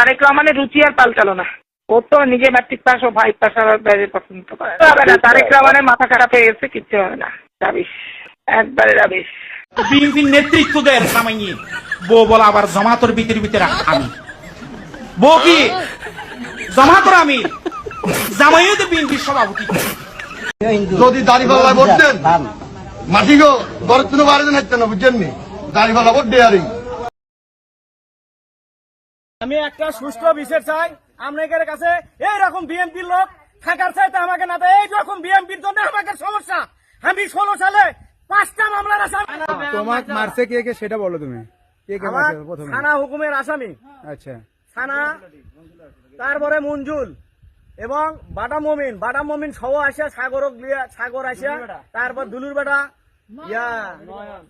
তারেক রহমানের রুচি আর পাল্টালো না ও তো নিজে ম্যাট্রিক পাস ও ভাই পাস আর বাইরে পছন্দ করে হবে না তারেক রহমানের মাথা খারাপ হয়ে গেছে কিচ্ছু হবে না। রাবিশ। একবারে রাবিশ। বিএনপির নেতৃত্ব দেয় সামাইয়ে বউ বলা আবার জমাতর ভিতরে ভিতরে আমি। বউ কি? জমাতর আমি। জামাইও তো বিএনপির সভাপতি। যদি দাড়িপাল্লা ভোট দেন মাটি গো দেন না বুঝছেন নি? দাড়িপাল্লা ভোট দেয়ারি আমি একটা সুষ্ঠু বিচার চাই। আপনাদের কাছে এইরকম বিএনপির লোক থাকার চাইতে আমাকে না দেয়। এইরকম বিএনপির জন্য আমাকে সমস্যা। আমি ষোলো সালে পাঁচটা মামলার আসামি। তোমাক মারছে কে কে সেটা বলো তুমি। কে কে মারছে প্রথমে? থানা হুকুমের আসামি। আচ্ছা। থানা তারপরে মঞ্জুল এবং বাটা মমিন। বাটা মমিন সহ আসিয়া সাগর সাগর আসিয়া তারপর দুলুর বেটা ইয়া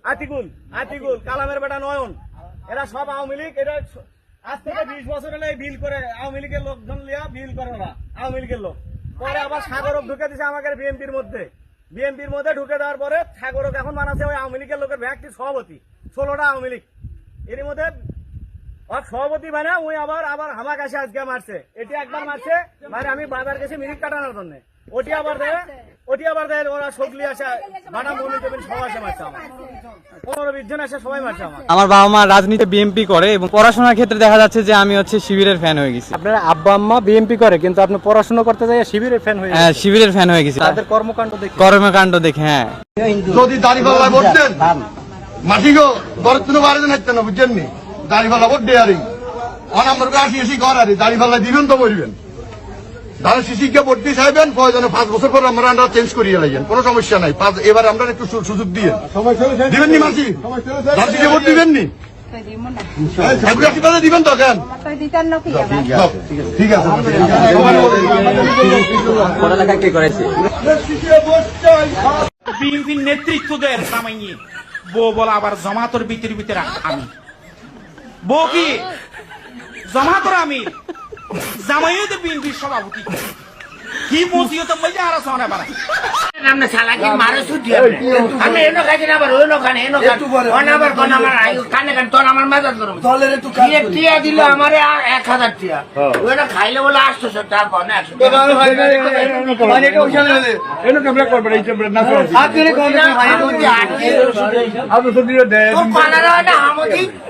আতিকুল আতিকুল কালামের বেটা নয়ন। এরা সব আওয়ামী লীগ এটা স- আজ থেকে বিশ বছর হলে বিল করে আওয়ামী লীগের লোকজন লিয়া বিল করে ওরা আওয়ামী লীগের লোক। পরে আবার সাগরক ঢুকে দিছে আমাকে বিএনপির মধ্যে। বিএনপির মধ্যে ঢুকে দেওয়ার পরে সাগরক এখন বানাচ্ছে ওই আওয়ামী লীগের লোকের ভ্যাকটি সভাপতি ষোলোটা আওয়ামী লীগ। এর মধ্যে আর সভাপতি মানে ওই আবার আবার হামা কাছে আজকে মারছে। এটি একবার মারছে মানে আমি বাজার গেছি মিনিট কাটানোর জন্য। ওটি আবার দেয় ওটি আবার দেয় ওরা সগলি আসে বাটা মমি টেবিল সবাই আসে মারছে আমার। পনেরো বিশ জন আসে সবাই মারছে আমার। আমার বাবা মা রাজনীতি বিএমপি করে এবং পড়াশোনার ক্ষেত্রে দেখা যাচ্ছে যে আমি হচ্ছে শিবিরের ফ্যান হয়ে গেছি। আপনার আব্বা আম্মা বিএমপি করে কিন্তু আপনি পড়াশোনা করতে যাই শিবিরের ফ্যান হয়ে হ্যাঁ শিবিরের ফ্যান হয়ে গেছি। তাদের কর্মকাণ্ড দেখে। কর্মকাণ্ড দেখে হ্যাঁ। যদি দাড়িপাল্লা ভোট দেন মাটি গো গড়ের তুলে বাড়ি দেন বুঝছেন নি? দাড়িপাল্লা ভোট দেয়ারি অনাম্বর আসি এসি ঘর আরে দাড়িপাল্লা দিবেন তো বলবেন ধানের শিশিকে ভোট দিয়ে চাইবেন প্রয়োজনে পাঁচ বছর পর আমরা আমরা চেঞ্জ করিয়ে লাগেন কোনো সমস্যা নাই। পাঁচ এবার আমরা একটু সুযোগ দিয়ে। দিবেন নি মাসি? ভোট দিবেন নি? দিবেন তো কেন? ঠিক আছে। বিএনপির নেতৃত্ব সামাইয়ে বউ বলা আবার জমাতর ভিতরে ভিতরে আমি। বউ কি? জমাতর আমি। জামাইও তো বিএনপির সভাপতি। কি পৌঁছিও তো মজা আর সোনা বাড়া আমরা সালাকি মারে ছুটি আমি এনো খাইছি না আবার ওইনো খানে এনো খান অন আবার কোন আমার আয়ু কানে কান তোর আমার মাজার করব টিয়া টিয়া দিল আমারে আর এক হাজার টিয়া। ওইটা খাইলে বলে আটশোশো টাকা কোন একশো আশের মতো রাত আশের মতো দিয়া কথা উঠবেন রাত আশের মতো বলার মায়ের শুধু দোকান গোলা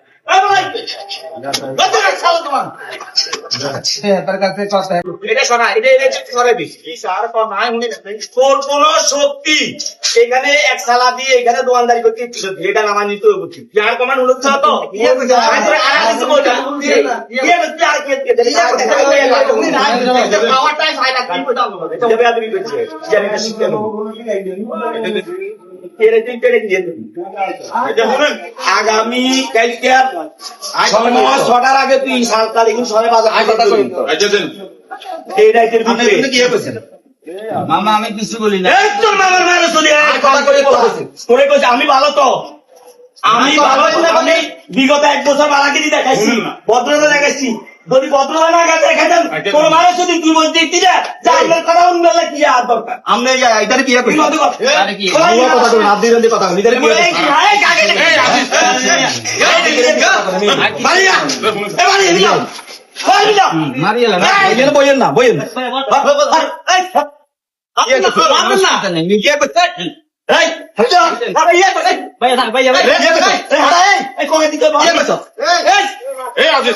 শক্তি। এখানে এক সালা দিয়ে এখানে দোকানদারি করতে এটা নামা নিতে হবে আর কমান হলো তো। তো ইয়ে বলতা ইয়ে কইছে আর কি দিয়ে পাওয়ারটাই ফায়দা কি কইতা এটা না শিখতে আগামী ছটার আগে তুই তারিখ সবাই এই রাইতের ভিতরে। মামা আমি কিছু বলি না। তোর মামার মায়ের চলি কথা করে। বলতেছি তোরে কইছে আমি ভালো তো। আমি ভালো তো আমি বিগত এক বছর বালাগিরি দেখাইছি ভদ্রতা দেখাইছি। যদি ভদ্রতা না গেছে দেখাইতাম তোর মায়ের যদি তুই বলতে দিতি না যা আমার কথা উন্নলে কি আর দরকার আমরা আপনি এটারে কি তুই নদী কর কি? কথা বলুন আপনি যদি কথা বলুন এটারে কি এই কি কাকে মারিয়া এ মারিয়া নিলাম হয় নিলাম মারিয়েলা না এখানে বইয়েন না বইয়েন এই ইয়ে করছে। ইয়ে করছে এই হ্যালো আরে ইয়ে করছে ভাইয়া থাক ভাইয়া ভাই ইয়ে করছে এই হারা এই এই ইয়ে এই এই আজিজ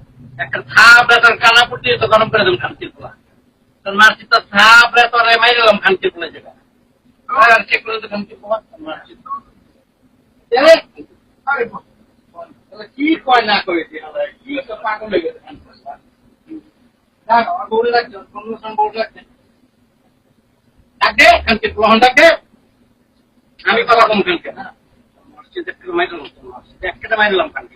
একটা থাপ বেতার কানা পড়তে তো গরম করে দিলাম খানচির পোলা। তোর তো থাপ বেতার মাই দিলাম যেটা। না আমি কথা কম মসজিদে একটু মাইরালাম মসজিদে একটা মাইরালাম খানকে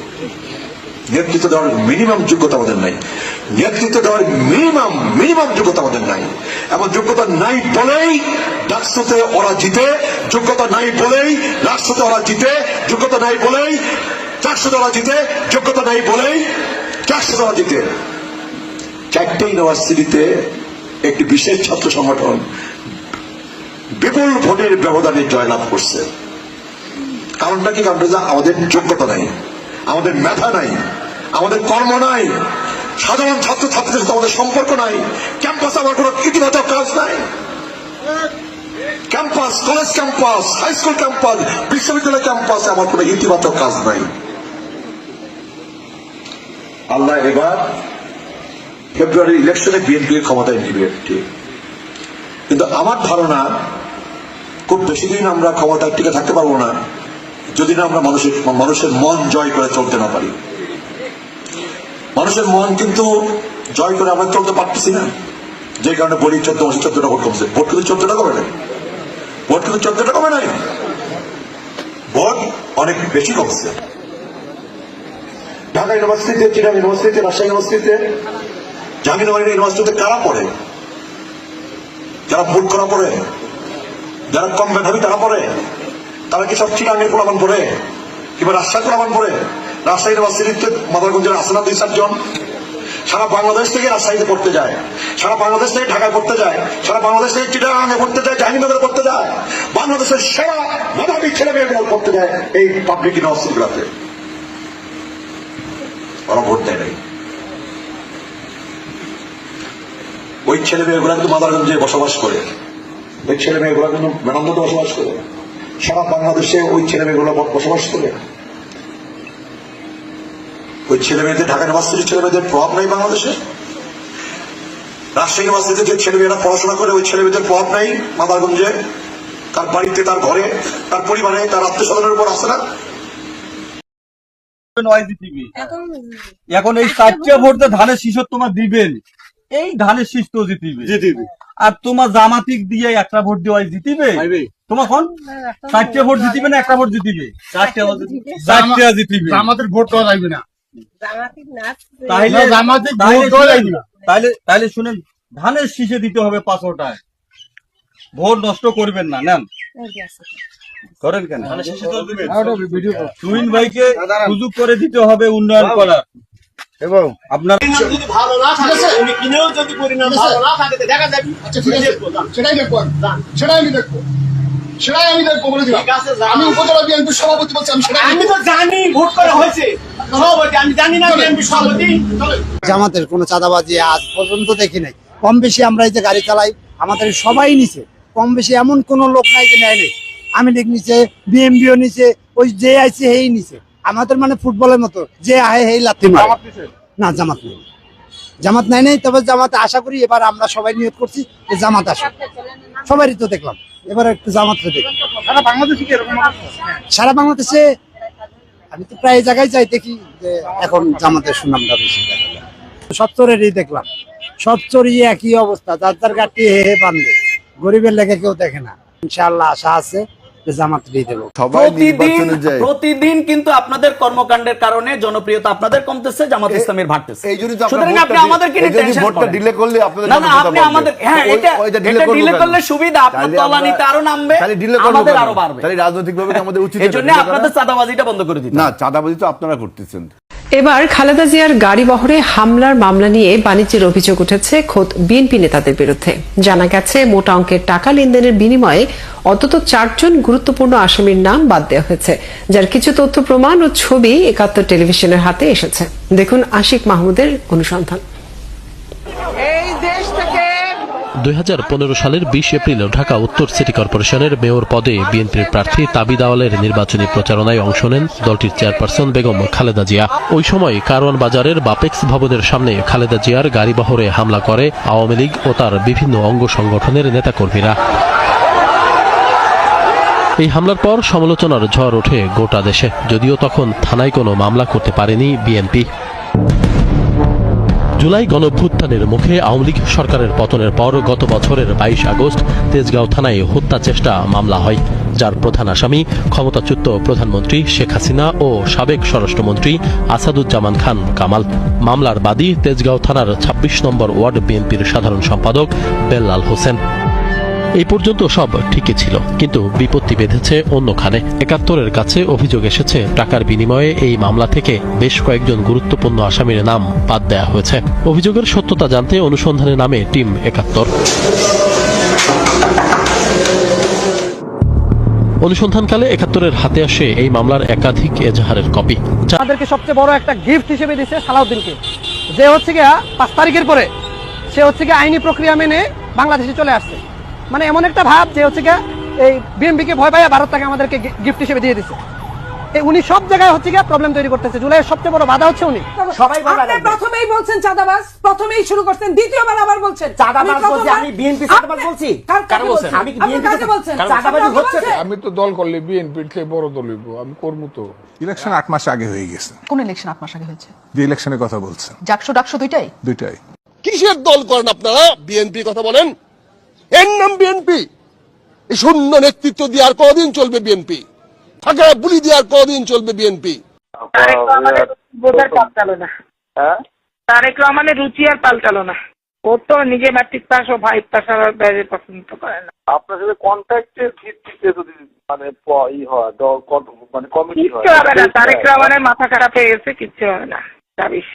নেতৃত্ব দেওয়ার মিনিমাম যোগ্যতা আমাদের নাই। নেতৃত্ব দেওয়ার মিনিমাম মিনিমাম যোগ্যতা আমাদের নাই। এবং যোগ্যতা নাই বলেই ডাকসুতে ওরা জিতে, যোগ্যতা নাই বলেই রাষ্ট্রতে ওরা জিতে, যোগ্যতা নাই বলেই চারশোতে ওরা জিতে, যোগ্যতা নাই বলেই চারশোতে ওরা জিতে। চারটে ইউনিভার্সিটিতে একটি বিশেষ ছাত্র সংগঠন বিপুল ভোটের ব্যবধানে জয়লাভ করছে। কারণটা কি? কারণটা আমাদের যোগ্যতা নাই, আমাদের মেধা নাই। আমাদের কর্ম নাই। সাধারণ ছাত্র ছাত্রীদের সাথে আমাদের সম্পর্ক নাই। ক্যাম্পাসে আমার কোনো ইতিবাচক কাজ নাই। Campus, college campus, high school campus, বিশ্ববিদ্যালয় ক্যাম্পাসে আমার কোনো ইতিবাচক কাজ নাই। আল্লাহ এবার ফেব্রুয়ারি ইলেকশনে বিএনপি ক্ষমতায় নিবে কিন্তু আমার ধারণা, খুব বেশি দিন আমরা ক্ষমতায় টিকে থাকতে পারব না, যদি না আমরা মানুষের মানুষের মন জয় করে চলতে না পারি। মানুষের মন কিন্তু জয় করে আমরা চলতে পারতেছি না। যে কারণে বলি চোদ্দ মাসে চোদ্দটা ভোট কমছে। ভোট কিন্তু চোদ্দটা কমে নাই। ভোট কিন্তু চোদ্দটা কমে নাই। ভোট অনেক বেশি কমছে। ঢাকা ইউনিভার্সিটিতে চিরাং ইউনিভার্সিটিতে, রাজশাহী ইউনিভার্সিটিতে, জাহাঙ্গীরনগর ইউনিভার্সিটিতে কারা পড়ে? যারা ভোট করা পড়ে, যারা কম মেধাবী তারা পড়ে, তারা কি সব চিরাঙ্গের প্রমাণ পড়ে, কিংবা রাজশাহী প্রমাণ পড়ে? রাজশাহী ইউনিভার্সিটিতে মাদারগঞ্জের আসে না দুই চারজন। সারা বাংলাদেশ থেকে রাজশাহীতে পড়তে যায়। সারা বাংলাদেশ থেকে ঢাকায় পড়তে যায়। সারা বাংলাদেশ থেকে চিটাগাঙে পড়তে যায়, জাহাঙ্গীরনগরে পড়তে যায়। বাংলাদেশের সেরা মেধাবী ছেলে মেয়েগুলো পড়তে যায় এই পাবলিক ইউনিভার্সিটিগুলোতে ওরা ভোট দেয় নাই। ওই ছেলে মেয়েগুলা কিন্তু মাদারগঞ্জে বসবাস করে। ওই ছেলে মেয়েগুলা কিন্তু মেনান্দতে বসবাস করে। সারা বাংলাদেশে ওই ছেলে মেয়েগুলো বসবাস করে। ওই ছেলে মেয়েদের ঢাকা ইউনিভার্সিটির ছেলে মেয়েদের প্রভাব নাই বাংলাদেশে? রাজশাহী ইউনিভার্সিটিতে যে ছেলে মেয়েরা পড়াশোনা করে ওই ছেলে মেয়েদের প্রভাব নাই মাদারগঞ্জে? তার বাড়িতে তার ঘরে তার পরিবারে তার আত্মীয় স্বজনের উপর আসে না? এখন এই চারটে ভোট যে ধানের শীষত তোমার দিবেন। এই ধানের শীষ তো জিতিবে। জিতিবে। আর তোমার জামাতিক দিয়ে একটা ভোট দিয়ে ওই জিতিবে? তোমার কোন? চারটে ভোট জিতিবে না একটা ভোট জিতিবে? চারটে চারটে জিতিবে। আমাদের ভোট দেওয়া যাবে না। তাহলে ভোট শুনেন, ধানের শীষে দিতে হবে পাঁচশোটায়। ভোট নষ্ট করবেন না নেন। করেন কেন? তুহিন ভাইকে সুযোগ করে দিতে হবে উন্নয়ন করার। এবং আপনার যদি ভালো না থাকে উনি কিনেও যদি পরিণাম ভালো না থাকে দেখা যাবে আচ্ছা ঠিক আছে। সেটাই দেখব। সেটাই আমি দেখব। সেটাই আমি বলে দিলাম। আমি উপজেলা বিএনপির সভাপতি বলছি আমি সেটাই আমি তো জানি ভোট করা হয়েছে। সভাপতি আমি জানি না বিএনপির সভাপতি। জামাতের কোনো চাঁদাবাজি আজ পর্যন্ত দেখি নাই। কম বেশি আমরা এই যে গাড়ি চালাই আমাদের সবাই নিছে। কম বেশি এমন কোনো লোক নাই যে নেয় নেই। আমি লিগ নিছে বিএমবিও নিছে ওই যে আইছে হেই নিছে। আমাদের মানে ফুটবলের মতো যে আহে হেই লাথি মারে। না জামাত নেই। জামাত নাই নাই তবে জামাতে আশা করি এবার আমরা সবাই নিয়োগ করছি যে জামাত আসে সবারই তো দেখলাম। এবার একটু জামাত দেখি। সারা বাংলাদেশে কি এরকম সারা বাংলাদেশে আমি তো প্রায় জায়গায় যাই দেখি যে এখন জামাতের সুনামটা বেশি। সব চোরেরই দেখলাম। সব চোরই একই অবস্থা। যার যার গাড়ি হে হে বান্ধে। গরিবের লেগে কেউ দেখে না। ইনশাল্লাহ আশা আছে। প্রতিদিন প্রতিদিন কিন্তু আপনাদের কর্মকাণ্ডের কারণে জনপ্রিয়তা আপনাদের কমতেছে জামাত ইসলামের বাড়তেছে। সুতরাং আপনি আমাদেরকে ভোটটা করেন। করলে আপনাদের না না আপনি আমাদের হ্যাঁ এটা এটা ডিলে করলে সুবিধা আপনার তলানিতে আরও নামবে আমাদের আরও বাড়বে। তাহলে রাজনৈতিকভাবে কি আমাদের উচিত এই জন্য আপনাদের চাঁদাবাজিটা বন্ধ করে দিতে না চাঁদাবাজি তো আপনারা করতেছেন। এবার খালেদা জিয়ার গাড়ি বহরে হামলার মামলা নিয়ে বাণিজ্যের অভিযোগ উঠেছে খোদ বিএনপি নেতাদের বিরুদ্ধে। জানা গেছে, মোটা অঙ্কের টাকা লেনদেনের বিনিময়ে অন্তত চারজন গুরুত্বপূর্ণ আসামির নাম বাদ দেওয়া হয়েছে, যার কিছু তথ্য, প্রমাণ ও ছবি একাত্তর টেলিভিশনের হাতে এসেছে। দেখুন আশিক মাহমুদের অনুসন্ধান। এই দেশ থেকে দুই হাজার পনেরো সালের বিশ এপ্রিল ঢাকা উত্তর সিটি কর্পোরেশনের মেয়র পদে বিএনপির প্রার্থী তাবিদ আওয়ালের নির্বাচনী প্রচারণায় অংশ নেন দলটির চেয়ারপারসন বেগম খালেদা জিয়া। ওই সময় কারওয়ান বাজারের বাপেক্স ভবনের সামনে খালেদা জিয়ার গাড়িবহরে হামলা করে আওয়ামী লীগ ও তার বিভিন্ন অঙ্গ সংগঠনের নেতাকর্মীরা। এই হামলার পর সমালোচনার ঝড় ওঠে গোটা দেশে। যদিও তখন থানায় কোনো মামলা করতে পারেনি বিএনপি। জুলাই গণভ্যুত্থানের মুখে আওয়ামী লীগ সরকারের পতনের পর গত বছরের বাইশ আগস্ট তেজগাঁও থানায় হত্যা চেষ্টা মামলা হয়, যার প্রধান আসামি ক্ষমতাচ্যুত প্রধানমন্ত্রী শেখ হাসিনা ও সাবেক স্বরাষ্ট্রমন্ত্রী আসাদুজ্জামান খান কামাল। মামলার বাদী তেজগাঁও থানার ২৬ নম্বর ওয়ার্ড বিএনপির সাধারণ সম্পাদক বেল্লাল হোসেন। এই পর্যন্ত সব ঠিকই ছিল, কিন্তু বিপত্তি বেঁধেছে অন্যখানে। একাত্তরের কাছে অভিযোগ এসেছে, টাকার বিনিময়ে এই মামলা থেকে বেশ কয়েকজন গুরুত্বপূর্ণ আসামির নাম বাদ দেওয়া হয়েছে। অভিযোগের সত্যতা জানতে অনুসন্ধানে নামে টিম একাত্তর। অনুসন্ধানকালে একাত্তরের হাতে আসে এই মামলার একাধিক এজাহারের কপি। আমাদেরকে সবচেয়ে বড় একটা গিফট হিসেবে দিছে সালাউদ্দিনকে। যে হচ্ছে গিয়া পাঁচ তারিখের পরে সে হচ্ছে গিয়ে আইনি প্রক্রিয়া মেনে বাংলাদেশে চলে আসছে। মানে এমন একটা ভাব যে হচ্ছে গিয়া এই বিএমপি কে ভয় পাইয়া ভারত তাকে আমাদেরকে গিফট হিসেবে দিয়ে দিছে। এই উনি সব জায়গায় হচ্ছে গিয়া প্রবলেম তৈরি করতেছে। জুলাইয়ের সবচেয়ে বড় বাধা হচ্ছে উনি। সবাই প্রথমেই বলছেন চাঁদাবাজ প্রথমেই শুরু করছেন দ্বিতীয়বার আবার বলছেন। চাঁদাবাজ বলছি, আমি BNP চাঁদাবাজ বলছি? কারা বলছেন? আমি কি BNP কে- বলছেন? চাঁদাবাজি? হচ্ছে? তো? আমি তো দল করলে বিএনপির থেকে বড় দল হইব আমি করব তো। ইলেকশন আট মাস আগে হয়ে গেছে। কোন ইলেকশন আট মাস আগে হয়েছে? যে ইলেকশনের কথা বলছেন। ডাকশো ডাকশো দুইটাই? দুইটাই। কিসের দল করেন আপনারা? বিএনপি কথা বলেন। এর নাম বিএনপি এই শূন্য নেতৃত্ব দিয়ে আর কদিন চলবে বিএনপি ফাঁকা বুলি দিয়ে আর কদিন চলবে বিএনপি তারেক রহমানের রুচি আর পাল্টালো না। ও তো নিজে ম্যাট্রিক পাস ও ফাইভ পাস আর বাইরে পছন্দ করে না। আপনার সাথে কন্ট্যাক্টের ভিত্তিতে যদি মানে ই হয় মানে কমিটি হয় কিচ্ছু হবে না। তারেক রহমানের মাথা খারাপ হয়ে গেছে কিচ্ছু হবে না। রাবিশ।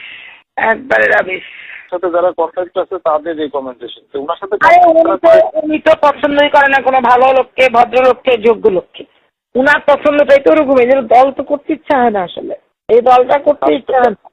একবারে রাবিশ। সাথে যারা কন্ট্যাক্ট আছে তাদের রেকমেন্ডেশন তো ওনার সাথে আরে উনি তো উনি তো পছন্দই করে না কোনো ভালো লোককে ভদ্র লোককে যোগ্য লোককে। উনার পছন্দটাই তো ওরকমই যেন দল তো করতে ইচ্ছা হয় না আসলে। এই দলটা করতে ইচ্ছা হয় না।